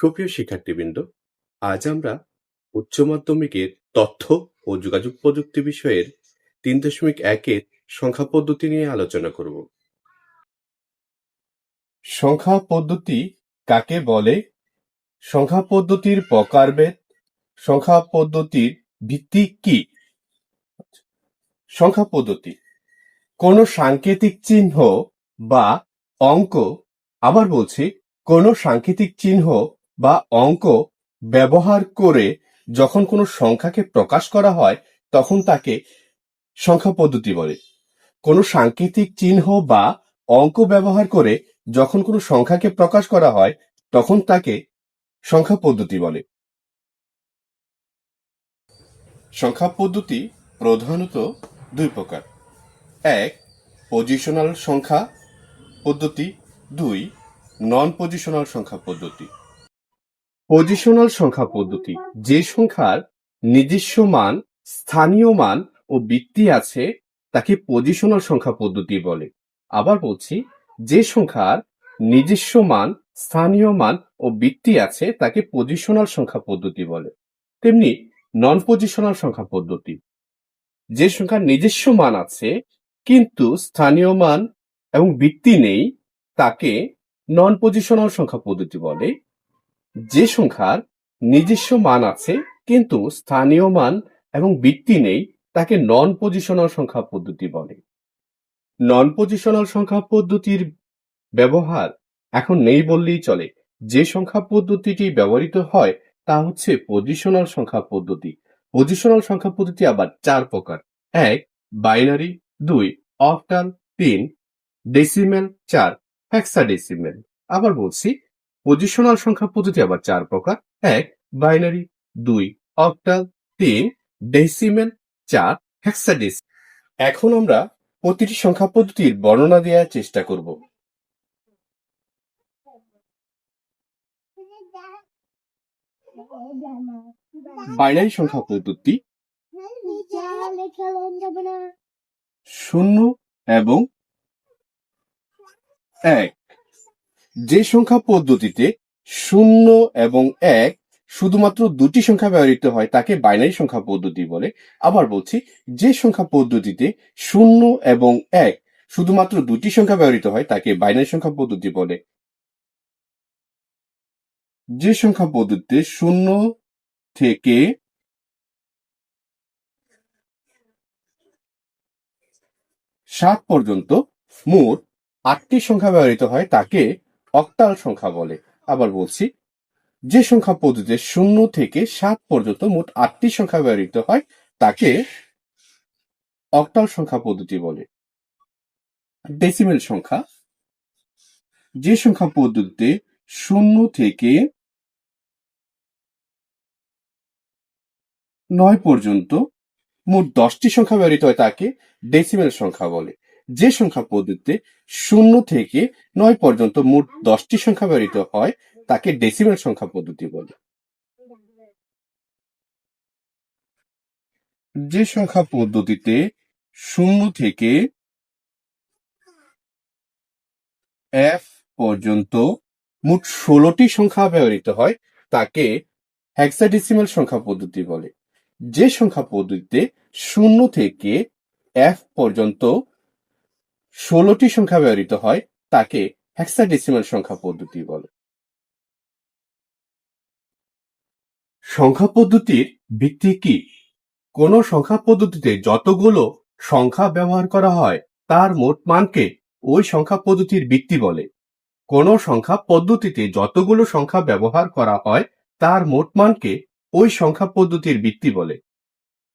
সুপ্রিয় শিক্ষার্থীবৃন্দ, আজ আমরা উচ্চ মাধ্যমিকের তথ্য ও যোগাযোগ প্রযুক্তি বিষয়ের তিন দশমিক একের সংখ্যা পদ্ধতি নিয়ে আলোচনা করব। সংখ্যা পদ্ধতি কাকে বলে? সংখ্যা পদ্ধতির প্রকারভেদ, সংখ্যা পদ্ধতির ভিত্তি কি? সংখ্যা পদ্ধতি, কোন সাংকেতিক চিহ্ন বা অঙ্ক, আবার বলছি, কোন সাংকেতিক চিহ্ন বা অঙ্ক ব্যবহার করে যখন কোনো সংখ্যাকে প্রকাশ করা হয়, তখন তাকে সংখ্যা পদ্ধতি বলে। কোনো সাংকেতিক চিহ্ন বা অঙ্ক ব্যবহার করে যখন কোনো সংখ্যাকে প্রকাশ করা হয়, তখন তাকে সংখ্যা পদ্ধতি বলে। সংখ্যা পদ্ধতি প্রধানত দুই প্রকার। এক পজিশনাল সংখ্যা পদ্ধতি। দুই নন পজিশনাল সংখ্যা পদ্ধতি। পজিশনাল সংখ্যা পদ্ধতি। যে সংখ্যার নিজস্ব মান, স্থানীয় মান ও বৃত্তি আছে, তাকে পজিশনাল সংখ্যা পদ্ধতি বলে। আবার বলছি, যে সংখ্যার নিজস্ব মান, স্থানীয় মান ও বৃত্তি আছে, তাকে পজিশনাল সংখ্যা পদ্ধতি বলে। তেমনি নন পজিশনাল সংখ্যা পদ্ধতি। যে সংখ্যার নিজস্ব মান আছে, কিন্তু স্থানীয় মান এবং বৃত্তি নেই, তাকে নন পজিশনাল সংখ্যা পদ্ধতি বলে। যে সংখ্যার নিজস্ব মান আছে, কিন্তু স্থানীয় মান এবং বৃত্তি নেই, তাকে নন পজিশনাল সংখ্যা পদ্ধতি বলে। নন পজিশনাল সংখ্যা পদ্ধতির ব্যবহার এখন নেই বললেই চলে। যে সংখ্যা পদ্ধতিটি ব্যবহৃত হয়, তা হচ্ছে পজিশনাল সংখ্যা পদ্ধতি। পজিশনাল সংখ্যা পদ্ধতি আবার চার প্রকার। এক বাইনারি দুই অক্টাল তিন ডেসিমেল চার হেক্সাডেসিমেল আবার বলছি পজিশনাল সংখ্যা পদ্ধতি আবার চার প্রকার। এক বাইনারি দুই অক্টাল তিন ডেসিমেল চার হেক্সাডেস এখন আমরা প্রতিটি সংখ্যা পদ্ধতির বর্ণনা দেওয়ার চেষ্টা করব। বাইনারি সংখ্যা পদ্ধতি শূন্য এবং এক। যে সংখ্যা পদ্ধতিতে শূন্য এবং এক শুধুমাত্র দুটি সংখ্যা ব্যবহৃত হয়, তাকে বাইনারি সংখ্যা পদ্ধতি বলে। আবার বলছি, যে সংখ্যা পদ্ধতিতে শূন্য এবং এক শুধুমাত্র দুটি সংখ্যা ব্যবহৃত হয়, তাকে বাইনারি সংখ্যা পদ্ধতি বলে। যে সংখ্যা পদ্ধতিতে শূন্য থেকে সাত পর্যন্ত মোট আটটি সংখ্যা ব্যবহৃত হয়, তাকে অক্টাল সংখ্যা বলে। আবার বলছি, যে সংখ্যা পদ্ধতিতে শূন্য থেকে সাত পর্যন্ত মোট আটটি সংখ্যা ব্যবহৃত হয়, তাকে অক্টাল সংখ্যা পদ্ধতি বলে। ডেসিমেল সংখ্যা, যে সংখ্যা পদ্ধতিতে শূন্য থেকে নয় পর্যন্ত মোট দশটি সংখ্যা ব্যবহৃত হয়, তাকে ডেসিমেল সংখ্যা বলে। যে সংখ্যা পদ্ধতিতে শূন্য থেকে নয় পর্যন্ত মোট দশটি সংখ্যা ব্যবহৃত হয়, তাকে ডেসিমেল সংখ্যা পদ্ধতি বলে। যে সংখ্যা পদ্ধতিতে শূন্য থেকে এফ পর্যন্ত মোট ষোলোটি সংখ্যা ব্যবহৃত হয়, তাকে হেক্সাডেসিমাল সংখ্যা পদ্ধতি বলে। যে সংখ্যা পদ্ধতিতে শূন্য থেকে এফ পর্যন্ত ষোলোটি সংখ্যা ব্যবহৃত হয়, তাকে হেক্সাডেসিমাল সংখ্যা পদ্ধতি বলে। সংখ্যা পদ্ধতির ভিত্তি কি? কোন সংখ্যা পদ্ধতিতে যতগুলো সংখ্যা ব্যবহার করা হয়, তার মোট মানকে ওই সংখ্যা পদ্ধতির ভিত্তি বলে। কোন সংখ্যা পদ্ধতিতে যতগুলো সংখ্যা ব্যবহার করা হয়, তার মোট মানকে ওই সংখ্যা পদ্ধতির ভিত্তি বলে।